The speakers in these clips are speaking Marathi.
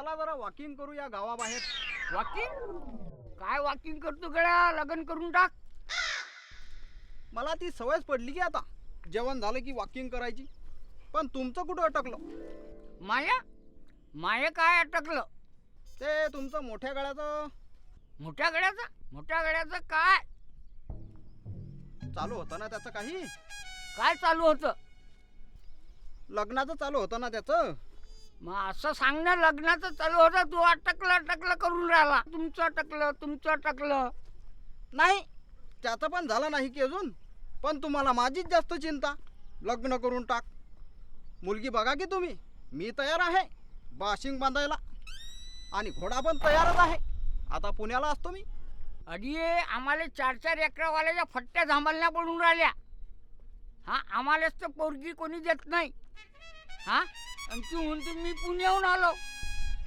चला जरा वॉकिंग करू या गावाबाहेर. वॉकिंग काय वॉकिंग करतो गड्या? लग्न करून टाक. मला ती सवयच पडली की आता. जेवण झालं की वॉकिंग करायची. पण तुमचं कुठं अटकलं? माया? माया काय अटकलं? ते तुमचं मोठ्या गळ्याचं. मोठ्या गड्याचं मोठ्या गड्याचं काय? चालू होतं ना त्याचं काही? काय चालू होतं? लग्नाचं चालू होतं ना त्याचं? मग असं सांग ना लग्नाचं चालू होतं तू अटकलं अटकलं करून राहिला. तुमचं अटकलं तुमचं अटकलं. नाही त्याचं पण झालं नाही की अजून. पण तुम्हाला माझीच जास्त चिंता. लग्न करून टाक. मुलगी बघा की तुम्ही. मी तयार आहे. बाशिंग बांधायला. आणि घोडा पण तयारच आहे. आता पुण्याला असतो मी. अरे आम्हाला चार चार एकरावाल्याच्या फट्ट्या झांबलण्या पडून राहिल्या. हा आम्हालाच तर पोरगी कोणी देत नाही. हा? आणि तू म्हणते मी पुण्याहून आलो.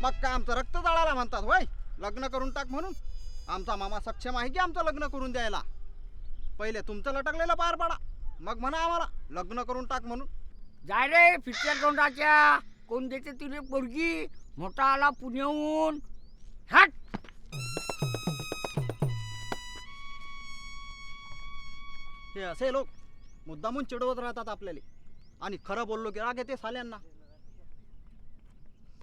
मग काय आमचं रक्त जाळायला म्हणतात होय? लग्न करून टाक म्हणून. आमचा मामा सक्षम आहे की आमचं लग्न करून द्यायला? पहिले तुमचं लटकलेलं पार पाडा. मग म्हणा आम्हाला लग्न करून टाक म्हणून. जाय रे फिटल्या तोंडाच्या कोण देते तुले पोरगी? मोठा आला पुण्याहून. हट! हे असे लोक मुद्दामून चिडवत राहतात आपल्याला. आणि खरं बोललो की राग येते साल्यांना.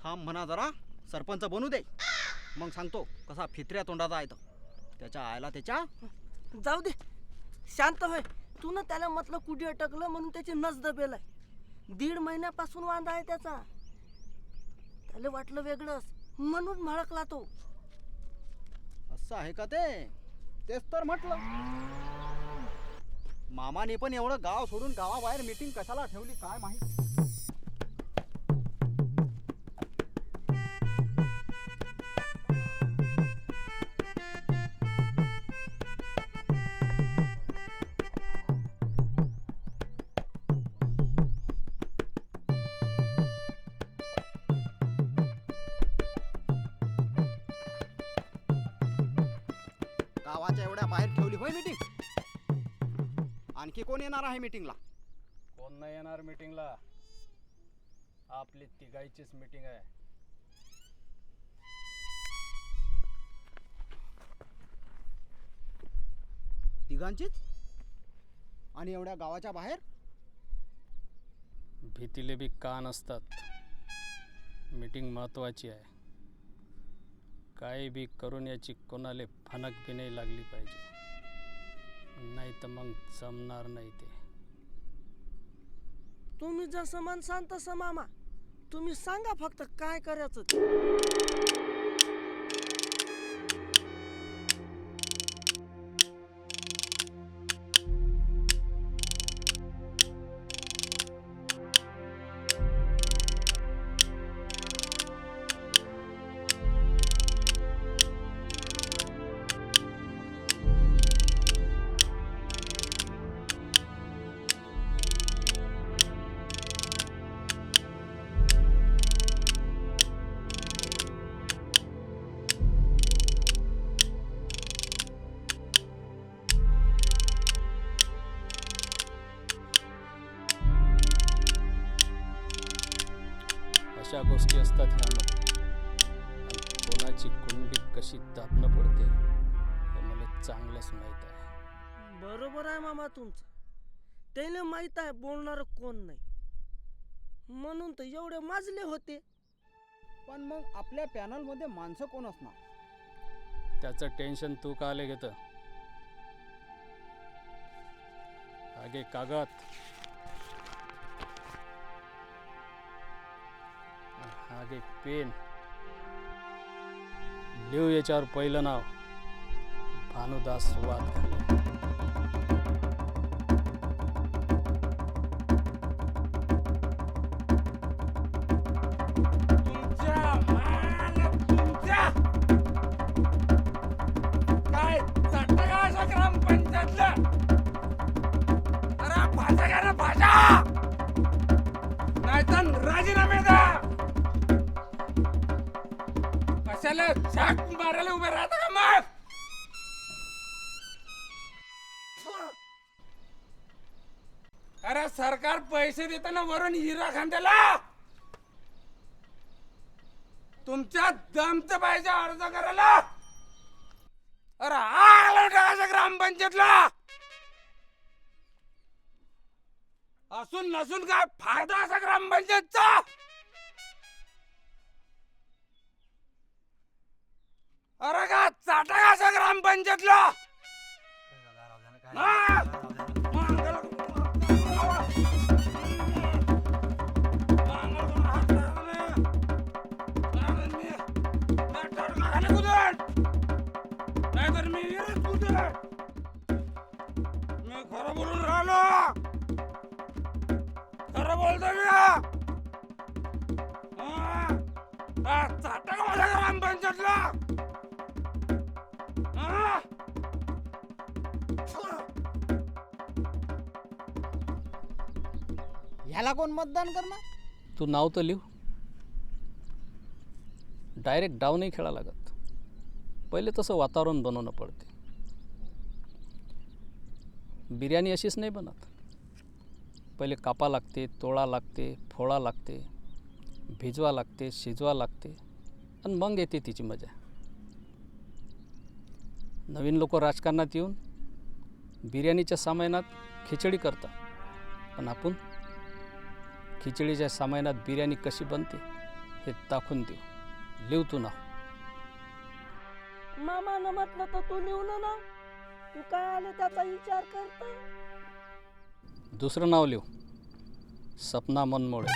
थांब म्हणा जरा सरपंच बनू दे. मग सांगतो कसा फित्र्या तोंडाचा आहे तो. त्याच्या आयला त्याच्या जाऊ दे. शांत होय. तू ना त्याला म्हटलं कुठे अटकलं म्हणून त्याची नस दबेलाय. दीड महिन्यापासून वांदा आहे त्याचा. त्याला वाटलं वेगळंच. म्हणून भडकला तो. असं आहे का ते? तेच तर म्हटलं. मामाने पण एवढं गाव सोडून गावाबाहेर मीटिंग कशाला ठेवली काय माहीत? गावाच्या एवढ्या बाहेर ठेवली होय मीटिंग आणखी कोण येणार आहे मीटिंगला कोण नाही येणार मीटिंगला आपली तिघाईचीच मीटिंग आहे. तिघांचीच? आणि एवढ्या गावाच्या बाहेर? भीतीले बी कान असतात मीटिंग महत्वाची आहे. काही बी करून याची कोणाले फनक बी नाही लागली पाहिजे. नाही तर मग जमणार नाही ते तुम्ही जसं म्हणसान तसं मामा तुम्ही सांगा फक्त काय करायचं ते. अशा गोष्टी असतात ह्यामध्ये. आणि कोणाची कुंडी कशी दाबणं पडते हे मला चांगलंच माहीत आहे. बरोबर आहे मामा तुमचं. त्याला माहीत आहे बोलणार कोण नाही. म्हणून तर एवढे माजले होते. पण मग आपल्या पॅनलमध्ये माणसं कोण असणार? त्याचं टेन्शन तू का आले घेतं? आगे कागद. मागे पेन. लिहू याच्यावर पहिलं नाव. भानुदास वाद मारायला उभे राहता का मग? अरे सरकार पैसे देताना वरून हिरा खांद्याला तुमच्या दमचं पाहिजे अर्ज करायला. अरे आलं टाकायचं ग्रामपंचायतला. असून नसून काय फायदा असा ग्रामपंचायतचा? अरे का चाटा का असा ग्रामपंचायतला हा? नाहीतर मी विहिरीत कुदेन. मी खरं बोलून राहिलो खरं बोलतो मी हा. हा, चाटा का माझ्या ग्रामपंचायतला ह्याला कोण मतदान करणार? तू नाव तर लिहू. डायरेक्ट डाव नाही खेळा लागत. पहिले तसं वातावरण बनवणं पडते. बिर्याणी अशीच नाही बनत. पहिले कापा लागते तोळा लागते फोळा लागते भिजवा लागते शिजवा लागते आणि मग येते तिची मजा. नवीन लोक राजकारणात येऊन बिर्याणीच्या सामानात खिचडी करतात. पण आपण खिचडीच्या सामानात बिर्याणी कशी बनते हे दाखवून देऊ. लिव तू नाव. मामानं म्हटलं तर तू लिहून ना तू काय आले त्याचा विचार करता? दुसरं नाव लिहू. सपना मनमोळे.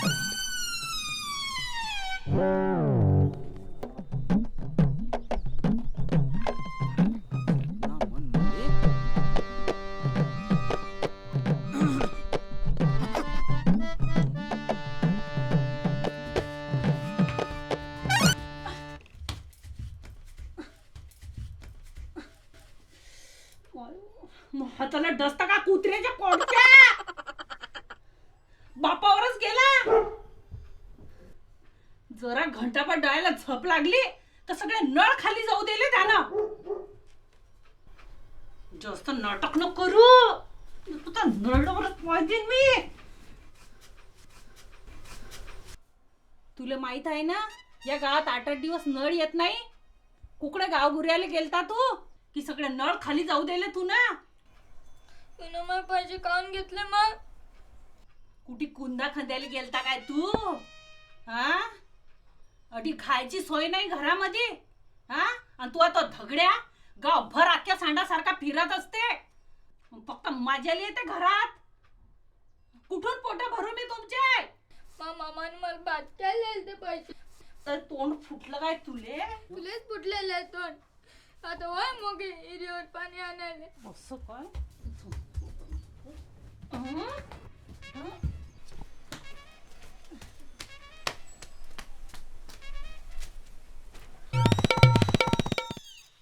आठ आठ दिवस नळ येत नाही? कुकडे गाव गुऱ्याला गेलता तू? की सगळे नळ खाली जाऊ दिले तू ना? तुला मग पैसे काढून घेतले मग. कुठे कुंदा खांद्याला गेलता काय तू? हा? अडी खायची सोय नाही घरामध्ये? हा? आणि तू आता धगड्या? गावभर आख्या सांडासारखा फिरत असते. फक्त मजाली येते घरात. कुठून पोट भरू मी तुमचे? मा मामाने मला भात काय ते पैसे. तर तोंड फुटलं काय तुले? तुलेच फुटलेले दोन आता वय मग हिरीवर पाणी आणायला. असं काय? हं? हं?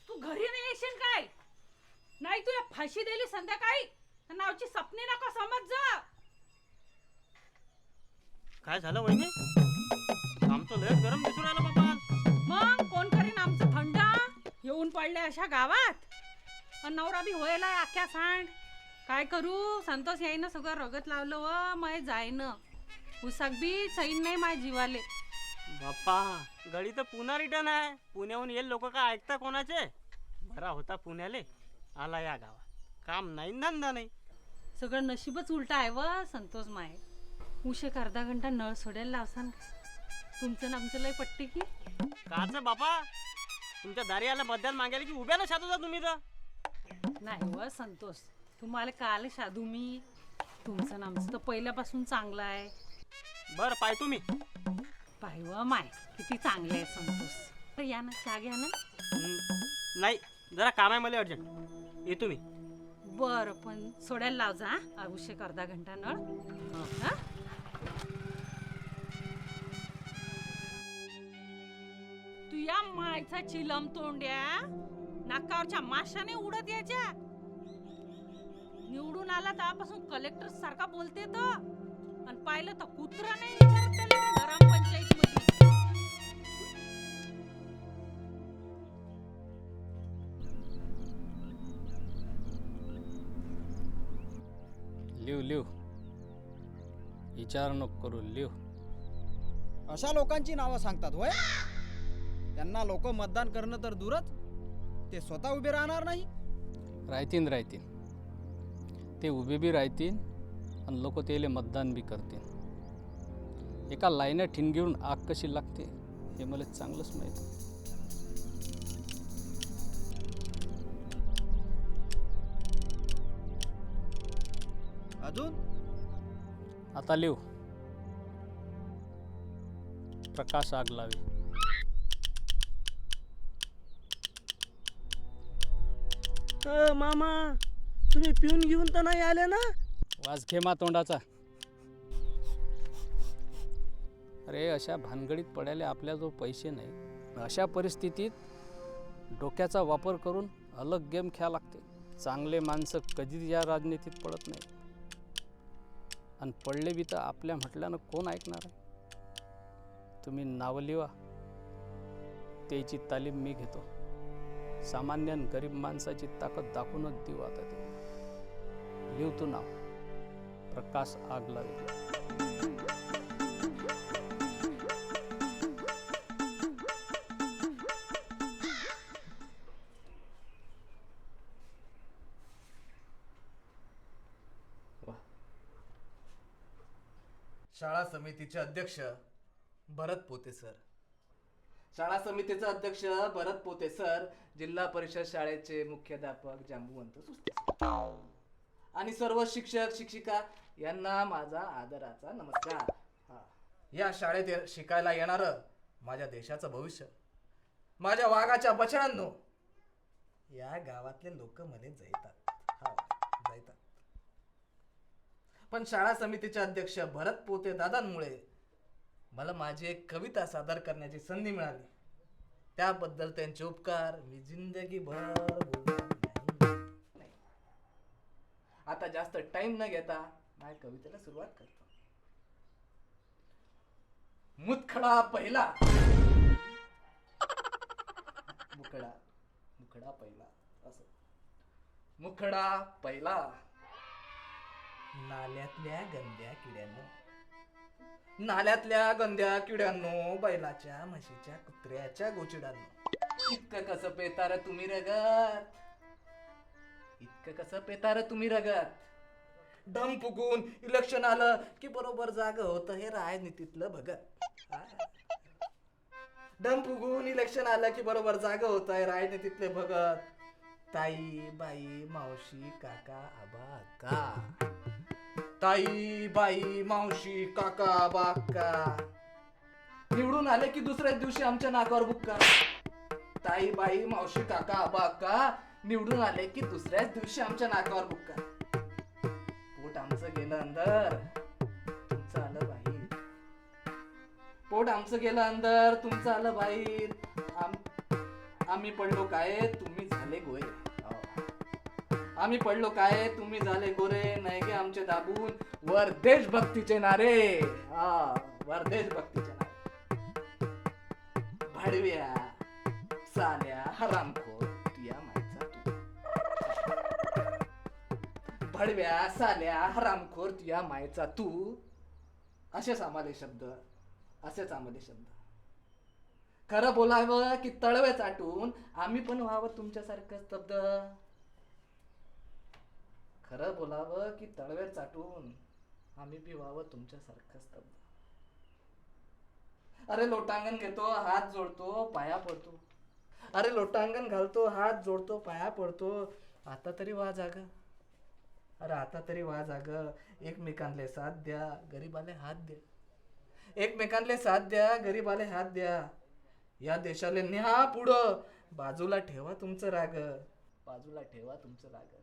तू घरी नाही येशील काय? नाही तुला फाशी दिली संध्याकाळी? तर नावची सपनी नका समज जा. काय झालं वहिनी? आमचं गरम दिसून बाबा. मग कोण करीन आमचं थंड? येऊन पडले अशा गावात. अन नवरा बी व्हायला अख्ख्या सांड. काय करू? संतोष यायनं सगळं रगत लावलं व माय जायन. उसाक बी चैन नाही माय जीवाले. बाप्पा गडी तर पुन्हा रिटर्न आहे. पुण्याहून येईल लोक काय ऐकता कोणाचे? बरा होता पुण्याले. आला या गावात. काम नाही धंदा नाही. सगळं नशीबच उलट आहे व संतोष माय. उशेक अर्धा घंटा नळ सोडायला लावसान तुमचं न आमचं लय पट्टे की? काच बापा? तुमच्या दारी आला बद्दल मागायला की उभ्याला शादू जा तुम्ही तर. नाही व संतोष. तुम्हाला काल साधू मी? तुमचं न आमचं तर पहिल्यापासून चांगलं आहे. बरं पाय तुम्ही. पाय व माय किती चांगले आहे संतोष. तर या ना चहा घ्या ना. नाही जरा काम आहे मला अर्जंट ये तुम्ही. बरं पण सोडायला लाव जा हा. अभिषेक अर्धा घंटा नळ. हा? तू या मायचा चिलम तोंड्या नाकावरच्या माशाने उडत यायच्या. निवडून आला तेव्हापासून कलेक्टर सारखा बोलते तर आणि पाहिलं तर कुत्रा नाही विचारत त्याला ग्रामपंचायत मध्ये लिव लिव. विचार नको करू लिव. अशा लोकांची नावं सांगतात होय? त्यांना लोक मतदान करणं तर दूरच. ते स्वतः उभे राहणार नाही. राहतीन राहतीन ते उभे बी राहतीन आणि लोक त्याला मतदान बी करतील. एका लाईनं ठिणगीरून आग कशी लागते हे मला चांगलंच माहीत आहे. अजून? आता लिव प्रकाश आग लावे. अ, मामा तुम्ही पिऊन घेऊन तर नाही आले ना? वाज घे मा तोंडाचा. अरे अशा भानगडीत पडायला आपल्याजवळ पैसे नाही. अशा परिस्थितीत डोक्याचा वापर करून अलग गेम खेळा लागते. चांगले माणसं कधीच या राजनीतीत पडत नाही आणि पडले बी तर आपल्या म्हटल्यानं कोण ऐकणार आहे? तुम्ही नावं लिवा. त्याची तालीम मी घेतो. सामान्य गरीब माणसाची ताकद दाखवूनच देऊ आता ते. लिहतो नाव. प्रकाश आग लावे शाळा समितीचे अध्यक्ष भरत पोते सर. शाळा समितीचे अध्यक्ष भरत पोते सर जिल्हा परिषद शाळेचे मुख्याध्यापक जांबुवंत सुस्ते आणि सर्व शिक्षक शिक्षिका यांना माझा आदराचा नमस्कार. हा. या शाळेत शिकायला येणार माझ्या देशाचं भविष्य माझ्या वाघाच्या बछड्यांनो. या गावातले लोक मध्ये जैतात. हा जैतात. पण शाळा समितीचे अध्यक्ष भरत पोते दादांमुळे मला माझी एक कविता सादर करण्याची संधी मिळाली. त्याबद्दल त्यांचे उपकार मी जिंदगीभर बोलणार नाही. आता जास्त टाइम न घेता माझ्या कवितेला सुरुवात करतो. मुतखडा पहिला. मुखडा मुखडा पहिला. असं. मुखडा पहिला. नाल्यातल्या गंद्या किड्यांना. नाल्यातल्या गंद्या किड्यांनो बैलाच्या म्हशीच्या कुत्र्याच्या गोचिडांनो. इतकं कसं पेतार तुम्ही रगत? इतकं कसं पेतार तुम्ही रगत? डम फुगून इलेक्शन आलं की बरोबर जाग होत हे राजनीतीतलं भगत. डम फुगून इलेक्शन आलं की बरोबर जाग होत आहे राजनीतीतले भगत. ताई बाई मावशी काका आबा का ताई बाई मावशी काका बाका. निवडून आले की दुसऱ्याच दिवशी आमच्या नाकावर बुक्का. ताई बाई मावशी काका बाका. निवडून आले की दुसऱ्याच दिवशी आमच्या नाकावर बुक्का. पोट आमचं गेलं अंदर. तुमचं आलं बाहेर पोट आमचं गेलं अंदर. तुमचं आलं बाहेर आम- आम्ही पडलो काय तुम्ही झाले गोय आम्ही पडलो काय? तुम्ही झाले गोरे नाही गे आमचे दाबून. वर देशभक्तीचे नारे. हा वर देशभक्तीचे नारे. भाडव्या साल्या हरामखोर तुया मायचा तू. भडव्या साल्या हरामखोर तुया मायचा तू. असेच आम्हाला शब्द. असेच आम्हाला शब्द. खरं बोलावं की तळवे चाटून आम्ही पण व्हावं तुमच्यासारखं स्तब्ध. खरं बोलावं की तळवे चाटून आम्ही बी व्हावं तुमच्यासारखं स्तब्ध. अरे लोटांगण घेतो हात जोडतो पाया पडतो. अरे लोटांगण घालतो हात जोडतो पाया पडतो. आता तरी वा जाग. अरे आता तरी वा जाग. एकमेकांले साथ द्या गरीबाले हात द्या. एकमेकांले साथ द्या गरीबाले हात द्या. या देशाले न्या पुढं. बाजूला ठेवा तुमचं राग. बाजूला ठेवा तुमचं राग.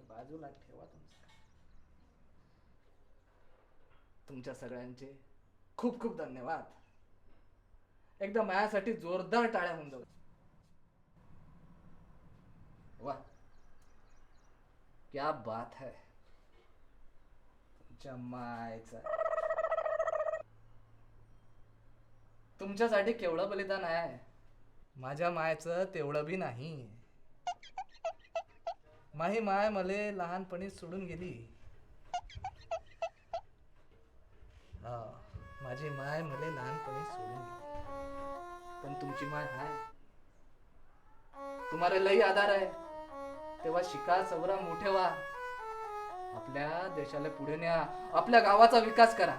बाजूला ठेवा तुमचा. तुमच्या सगळ्यांचे खूप खूप धन्यवाद. एकदा माझ्यासाठी जोरदार टाळ्या होऊन जाऊ. वा. क्या बात है. तुमच्या मायचा. तुमच्यासाठी केवढं बलिदान आहे. माझ्या मायचं तेवढं बी नाही. माही माय मले लहानपणी सोडून गेली. हा माझी माय मले लहानपणी सोडून गेली. पण तुमची माय हाय. तुम्हाला लई आधार आहे. तेव्हा शिका सवरा मोठे व्हा. आपल्या देशाला पुढे न्या. आपल्या गावाचा विकास करा.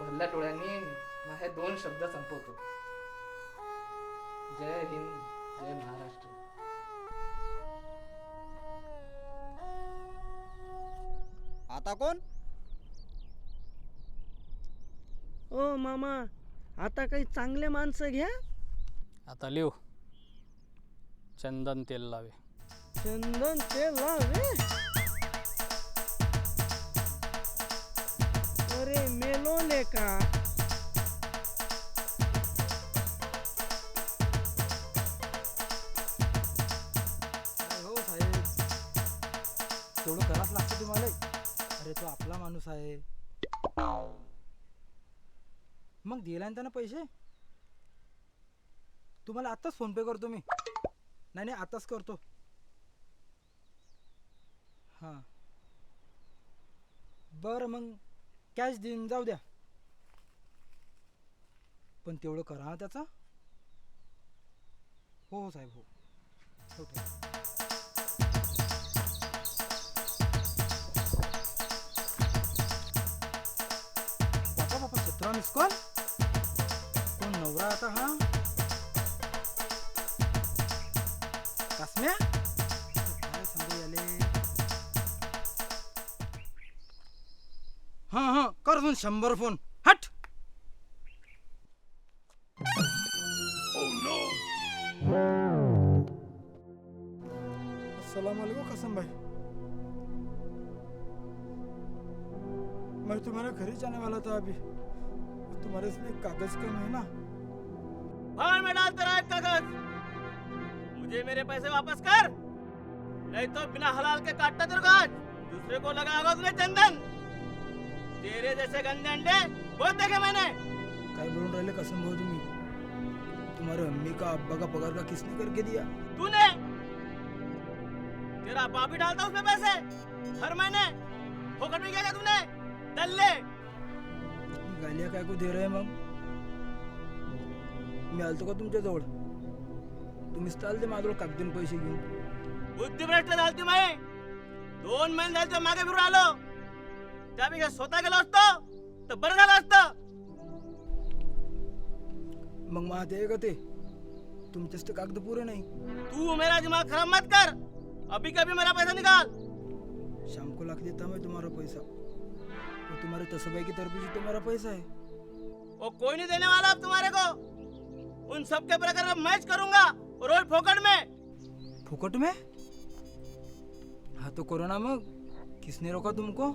भरल्या डोळ्यांनी ना हे दोन शब्द संपवतो. जय हिंद. जय महाराष्ट्र. आता कोण? ओ मामा आता काही चांगले माणसं घ्या. आता लिहू. चंदन तेल लावे. चंदन तेल लावे. अरे मेलोले का? कसा आहे. मग दिला ना त्यानं पैसे? तुम्हाला आत्ताच फोन पे करतो मी. नाही नाही आत्ताच करतो. हां. बरं मग कॅश देईन जाऊ द्या. पण तेवढं करा त्याचा. हो हो साहेब हो. हो बापा मिस कॉल कोण नवरा आता हा कासम्या काय सांगू याले हा हा कर दोन शंभर फोन कागज़ है ना? भाड़ में डाल तेरा एक कागज़। मुझे मेरे पैसे वापस कर। नहीं तो बिना हलाल के काटता तेरे दूसरे को लगाएगा उसने चंदन। तेरे जैसे गंदे अंडे बहुत देखे मैंने। काय बोलून राहिले कसम भाऊ तुम्ही तुम्हारे अम्मी का अब्बा का पगार का किसने करके दिया? तूने। तेरा बाप ही डालता उसमें पैसे। हर महीने। फोकट में क्या तूने? दल्ले इतनी गालियाँ काय को दे रहे मग मी आलतो का तुमच्या जवळ तुम्हीच चालते माझ्याजवळ कागदीन पैसे घेऊन. बुद्धिभ्रष्ट झालती माई दोन महिने झाले ते मागे फिरून आलो. त्यापेक्षा स्वतः गेलो असतो तर बरं झालं असतं. मग माहिती आहे का ते? तुमचेच ते कागद पुरे नाही. तू मेरा दिमाग खराब मत कर. अभी कभी मेरा पैसा निकाल. शाम को लाख देता मैं तुम्हारा पैसा. वो तुम्हारे तसबाई की तरफ से तुम्हारा पैसा है. वो कोई नहीं देने वाला अब तुम्हारे को. उन सब के प्रकार मैच करूंगा रोज फोकट में। फुकट में? हाँ तो करो ना मग किसने रोका तुमको?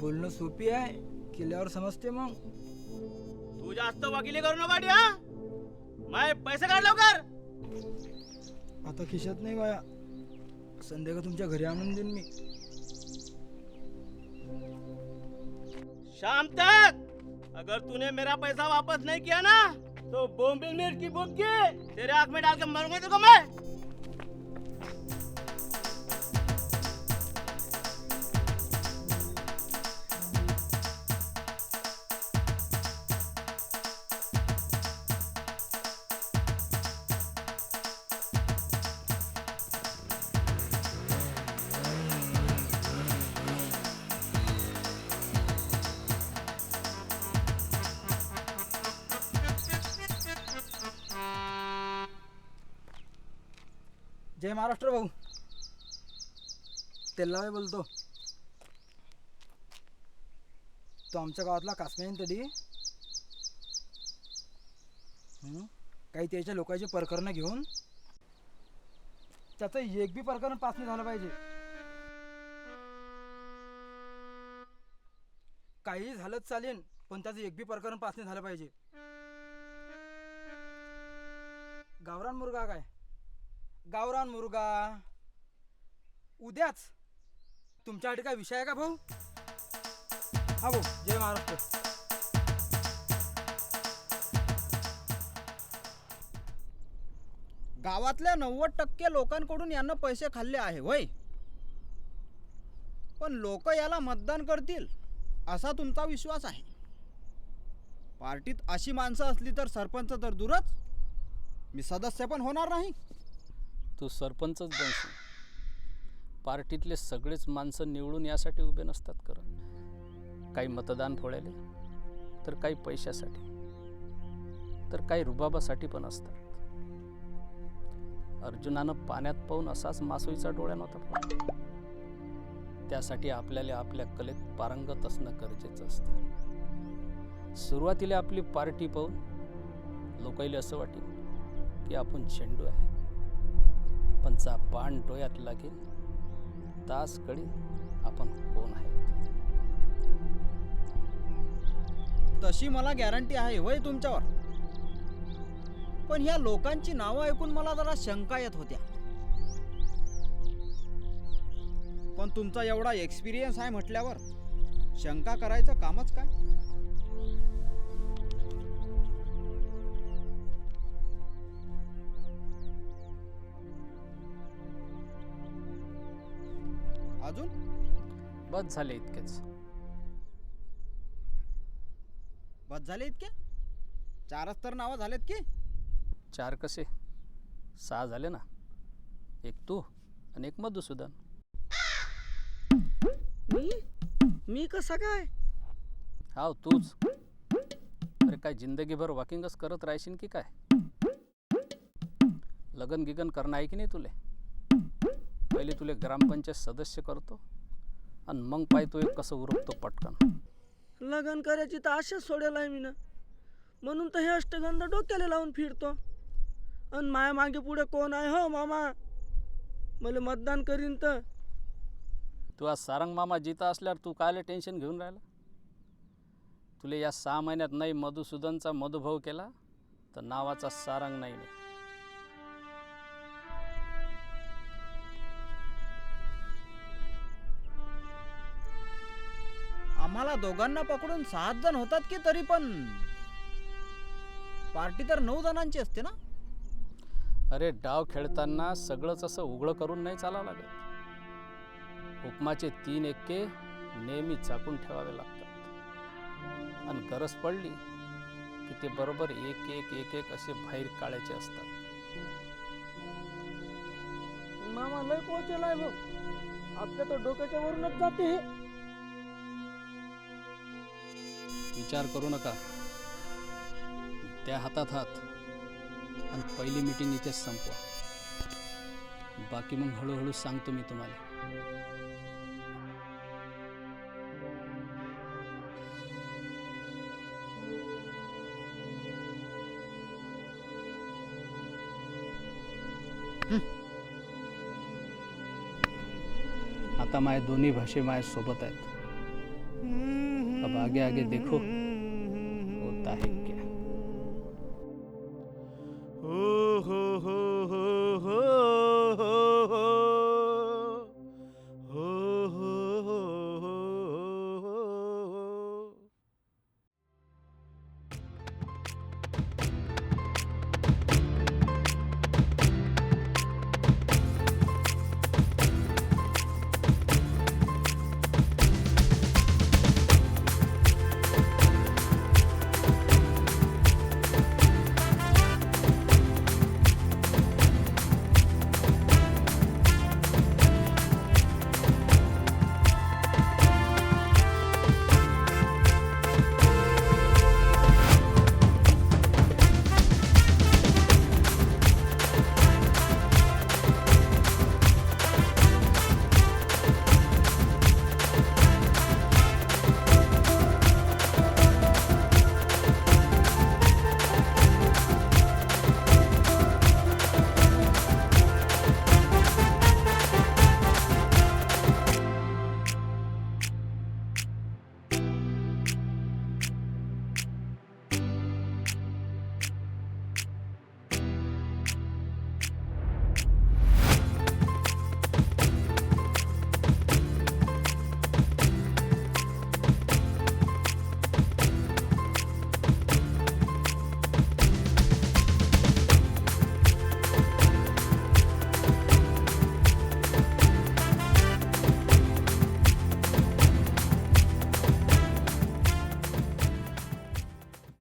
बोलणं सोपी आहे केल्यावर समजते मग। तू जास्त वकिली करू नका डी, हा मैं पैसे काढ लवकर आता खिशात नाही माया। संध्याकाळ तुमच्या घरी आणून देईन मी। शाम तक अगर तूने मेरा पैसा वापस नहीं किया ना तो बॉम्बे मिर्च की बुक्की। तेरे आंख में डाल के मरूंगा तो मैं? जय महाराष्ट्र भाऊ. तेल्लावे बोलतो. तो आमच्या गावातला कासमेन तरी. काही त्याच्या लोकांची प्रकरणं घेऊन त्याचं एक बी प्रकरण पास नाही झालं पाहिजे. काही झालंच चालेल पण त्याचं एक बी प्रकरण पास नाही झालं पाहिजे. गावरान मुर्गा काय? गावरान मुर्गा. उद्याच तुमच्यासाठी काय विषय आहे का भाऊ? हा भाऊ जय महाराष्ट्र. गावातल्या नव्वद टक्के लोकांकडून यांना पैसे खाल्ले आहे वय पण लोक याला मतदान करतील असा तुमचा विश्वास आहे. पार्टीत अशी माणसं असली तर सरपंच तर दूरच. मी सदस्य पण होणार नाही. तू सरपंचच बनशील. पार्टीतले सगळेच माणसं निवडून यासाठी उभे नसतात करत. काही मतदान फोडायले तर काही पैशासाठी. तर काही रुबाबासाठी पण असतात. अर्जुनानं पाण्यात पाहून असाच मासोईचा डोळ्या नव्हता त्यासाठी आपल्याला आपल्या कलेत पारंगत असणं गरजेचं असतं. सुरुवातीला आपली पार्टी पाहून लोकाईला असं वाटेल की आपण चेंडू आहे. पण पान डोळ्यात लागेल. तास कळी आपण कोण आहे तशी मला गॅरंटी आहे होय तुमच्यावर. पण ह्या लोकांची नावं ऐकून मला जरा शंका येत होत्या. पण तुमचा एवढा एक्सपिरियन्स आहे म्हटल्यावर शंका करायचं कामच काय? अजून? बस झाले इतकेच. बस झाले इतके? चारच तर नावं झालेत की? चार कसे? सहा झाले ना. एक तू आणि एक मधुसूदन. मी? मी कसा काय? हाव तूच. अरे काय जिंदगीभर वॉकिंगच करत राहशील की काय? लगन गिगन करणं आहे की नाही तुले? पहिले तुले ग्रामपंचायत सदस्य करतो आणि मग पाहतो एक कसं उरकतो पटकन. लग्न करायची तर आशाच सोडेल आहे मी ना म्हणून तर हे अष्टगंध डोक्याला लावून फिरतो. आणि माया मागे पुढे कोण आहे हो मामा? मला मतदान करीन तर. तू आज सारंग मामा जिता असल्यावर तू कायले टेन्शन घेऊन राहिला? तुले या सहा महिन्यात नाही मधुसूदनचा मधुभाव केला तर नावाचा सारंग नाही रे. आम्हाला दोघांना पकडून सात जण होतात की तरी पण? पार्टी तर नऊ जणांची असते ना? अरे डाव खेळताना सगळंच असं उघडं करून नाही चालावं लागत. हुकमाचे तीन एक्के नेहमी झाकून ठेवावे लागतात. आणि गरज पडली की ते बरोबर एक एक एक एक असे बाहेर काढायचे असतात. मामा लय भाऊ आपल्या तर डोक्याच्या वरूनच जाते हे. विचार करू नका. त्या हातात हात. आणि पहिली मीटिंग इथेच संपवा. बाकी मग हळूहळू सांगतो मी तुम्हाला. आता माझ्या दोन्ही भाषे माझ्या सोबत आहेत. आगे आगे देखो।